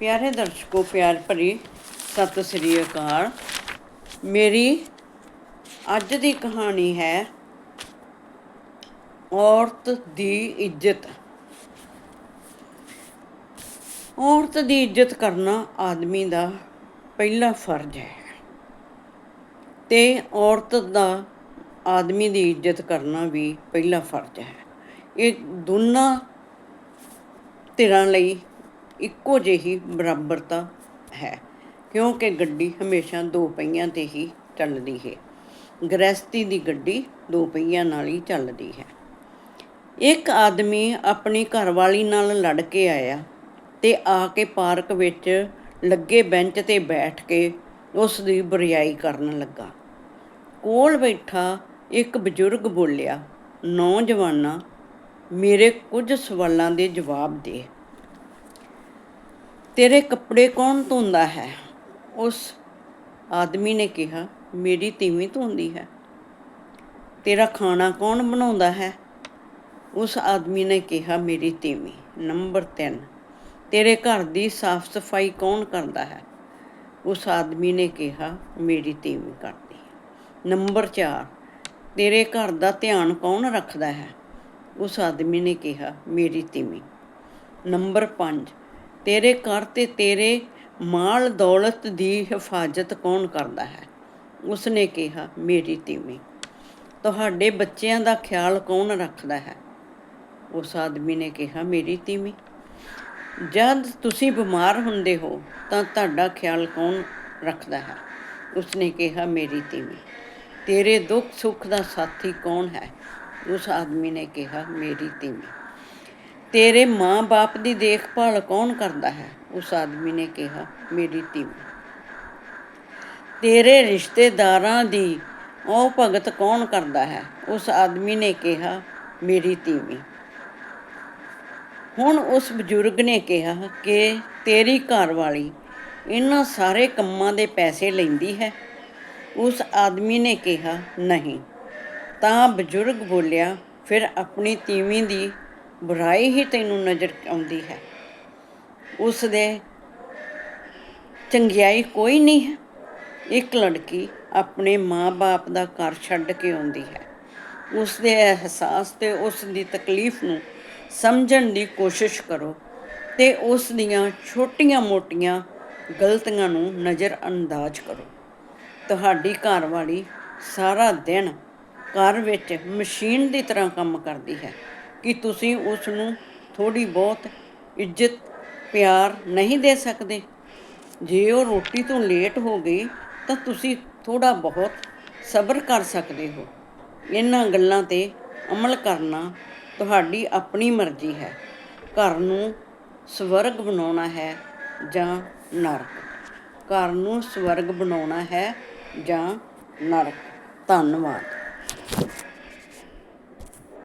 ਪਿਆਰੇ ਦਰਸ਼ਕੋ, ਪਿਆਰ ਭਰੀ ਸਤਿ ਸ੍ਰੀ ਅਕਾਲ। ਮੇਰੀ ਅੱਜ ਦੀ ਕਹਾਣੀ ਹੈ, ਔਰਤ ਦੀ ਇੱਜ਼ਤ। ਔਰਤ ਦੀ ਇੱਜ਼ਤ ਕਰਨਾ ਆਦਮੀ ਦਾ ਪਹਿਲਾ ਫਰਜ਼ ਹੈ ਤੇ ਔਰਤ ਦਾ, ਆਦਮੀ ਦੀ ਇੱਜ਼ਤ ਕਰਨਾ ਵੀ ਪਹਿਲਾ ਫਰਜ਼ ਹੈ। ਇਹ ਦੋਨਾਂ ਧਿਰਾਂ ਲਈ ਇੱਕੋ ਜਿਹੀ ਬਰਾਬਰਤਾ ਹੈ, ਕਿਉਂਕਿ ਗੱਡੀ ਹਮੇਸ਼ਾ ਦੋ ਪਹੀਆਂ ਤੇ ਹੀ ਚੱਲਦੀ ਹੈ। ਗ੍ਰਹਿਸਤੀ ਦੀ ਗੱਡੀ ਦੋ ਪਹੀਆਂ ਨਾਲ ਹੀ ਚੱਲਦੀ ਹੈ। ਇੱਕ ਆਦਮੀ ਆਪਣੀ ਘਰਵਾਲੀ ਨਾਲ ਲੜ ਕੇ ਆਇਆ ਤੇ ਆ ਕੇ ਪਾਰਕ ਵਿੱਚ ਲੱਗੇ ਬੈਂਚ ਤੇ ਬੈਠ ਕੇ ਉਸ ਦੀ ਬਰਿਆਈ ਕਰਨ ਲੱਗਾ। ਕੋਲ ਬੈਠਾ ਇੱਕ ਬਜ਼ੁਰਗ ਬੋਲਿਆ, ਨੌਜਵਾਨਾ, ਮੇਰੇ ਕੁਝ ਸਵਾਲਾਂ ਦੇ ਜਵਾਬ ਦੇ। ਤੇਰੇ ਕੱਪੜੇ ਕੌਣ ਧੋਂਦਾ ਹੈ? ਉਸ ਆਦਮੀ ਨੇ ਕਿਹਾ, ਮੇਰੀ ਤੀਵੀਂ ਧੋਂਦੀ ਹੈ। ਤੇਰਾ ਖਾਣਾ ਕੌਣ ਬਣਾਉਂਦਾ ਹੈ? ਉਸ ਆਦਮੀ ਨੇ ਕਿਹਾ, ਮੇਰੀ ਤੀਵੀਂ ਨੰਬਰ 3 ਤੇਰੇ ਘਰ ਦੀ ਸਾਫ਼ ਸਫ਼ਾਈ ਕੌਣ ਕਰਦਾ ਹੈ? ਉਸ ਆਦਮੀ ਨੇ ਕਿਹਾ, ਮੇਰੀ ਤੀਵੀਂ ਕਰਦੀ ਹੈ। ਨੰਬਰ 4 ਤੇਰੇ ਘਰ ਦਾ ਧਿਆਨ ਕੌਣ ਰੱਖਦਾ ਹੈ? ਉਸ ਆਦਮੀ ਨੇ ਕਿਹਾ, ਮੇਰੀ ਤੀਵੀਂ ਨੰਬਰ 5 ਤੇਰੇ ਘਰ ਤੇ ਤੇਰੇ ਮਾਲ ਦੌਲਤ ਦੀ ਹਿਫਾਜ਼ਤ ਕੌਣ ਕਰਦਾ ਹੈ? ਉਸਨੇ ਕਿਹਾ, ਮੇਰੀ ਤੀਵੀਂ ਤੁਹਾਡੇ ਬੱਚਿਆਂ ਦਾ ਖਿਆਲ ਕੌਣ ਰੱਖਦਾ ਹੈ? ਉਸ ਆਦਮੀ ਨੇ ਕਿਹਾ, ਮੇਰੀ ਤੀਵੀਂ ਜਦ ਤੁਸੀਂ ਬਿਮਾਰ ਹੁੰਦੇ ਹੋ, ਤਾਂ ਤੁਹਾਡਾ ਖਿਆਲ ਕੌਣ ਰੱਖਦਾ ਹੈ? ਉਸਨੇ ਕਿਹਾ, ਮੇਰੀ ਤੀਵੀਂ ਤੇਰੇ ਦੁੱਖ ਸੁੱਖ ਦਾ ਸਾਥੀ ਕੌਣ ਹੈ? ਉਸ ਆਦਮੀ ਨੇ ਕਿਹਾ, ਮੇਰੀ ਤੀਵੀਂ ਤੇਰੇ ਮਾਂ-ਬਾਪ ਦੀ ਦੇਖਭਾਲ ਕੌਣ ਕਰਦਾ ਹੈ? ਉਸ ਆਦਮੀ ਨੇ ਕਿਹਾ, ਮੇਰੀ ਤੀਵੀਂ ਤੇਰੇ ਰਿਸ਼ਤੇਦਾਰਾਂ ਦੀ ਉਹ ਭਗਤ ਕੌਣ ਕਰਦਾ ਹੈ? ਉਸ ਆਦਮੀ ਨੇ ਕਿਹਾ, ਮੇਰੀ ਤੀਵੀਂ ਹੁਣ ਉਸ ਬਜ਼ੁਰਗ ਨੇ ਕਿਹਾ ਕਿ ਤੇਰੀ ਘਰਵਾਲੀ ਇਹਨਾਂ ਸਾਰੇ ਕੰਮਾਂ ਦੇ ਪੈਸੇ ਲੈਂਦੀ ਹੈ। ਉਸ ਆਦਮੀ ਨੇ ਕਿਹਾ, ਨਹੀਂ। ਤਾਂ ਬਜ਼ੁਰਗ ਬੋਲਿਆ, ਫਿਰ ਆਪਣੀ ਤੀਵੀਂ ਦੀ ਬੁਰਾਈ ਹੀ ਤੈਨੂੰ ਨਜ਼ਰ ਆਉਂਦੀ ਹੈ। ਉਸ ਦੇ ਚੰਗਿਆਈ ਕੋਈ ਨਹੀਂ ਹੈ। ਇੱਕ ਲੜਕੀ ਆਪਣੇ ਮਾਂ-ਬਾਪ ਦਾ ਘਰ ਛੱਡ ਕੇ ਆਉਂਦੀ ਹੈ। ਉਸ ਦੇ ਅਹਿਸਾਸ ਤੇ ਉਸ ਦੀ ਤਕਲੀਫ ਨੂੰ ਸਮਝਣ ਦੀ ਕੋਸ਼ਿਸ਼ ਕਰੋ ਤੇ ਉਸ ਦੀਆਂ ਛੋਟੀਆਂ-ਮੋਟੀਆਂ ਗਲਤੀਆਂ ਨੂੰ ਨਜ਼ਰ ਅੰਦਾਜ਼ ਕਰੋ। ਤੁਹਾਡੀ ਘਰਵਾਲੀ ਸਾਰਾ ਦਿਨ ਘਰ ਵਿੱਚ ਮਸ਼ੀਨ ਦੀ ਤਰ੍ਹਾਂ ਕੰਮ ਕਰਦੀ ਹੈ। ਕਿ ਤੁਸੀਂ ਉਸ ਨੂੰ ਥੋੜੀ ਬਹੁਤ ਇੱਜ਼ਤ, ਪਿਆਰ ਨਹੀਂ ਦੇ ਸਕਦੇ। ਜੇ ਉਹ ਰੋਟੀ ਤੋਂ ਲੇਟ ਹੋ ਗਈ, ਤਾਂ ਤੁਸੀਂ ਥੋੜਾ ਬਹੁਤ ਸਬਰ ਕਰ ਸਕਦੇ ਹੋ। ਇਹਨਾਂ ਗੱਲਾਂ ਤੇ ਅਮਲ ਕਰਨਾ ਤੁਹਾਡੀ ਆਪਣੀ ਮਰਜ਼ੀ ਹੈ। ਘਰ ਨੂੰ ਸਵਰਗ ਬਣਾਉਣਾ ਹੈ ਜਾਂ ਨਰਕ? ਘਰ ਨੂੰ ਸਵਰਗ ਬਣਾਉਣਾ ਹੈ ਜਾਂ ਨਰਕ? ਧੰਨਵਾਦ।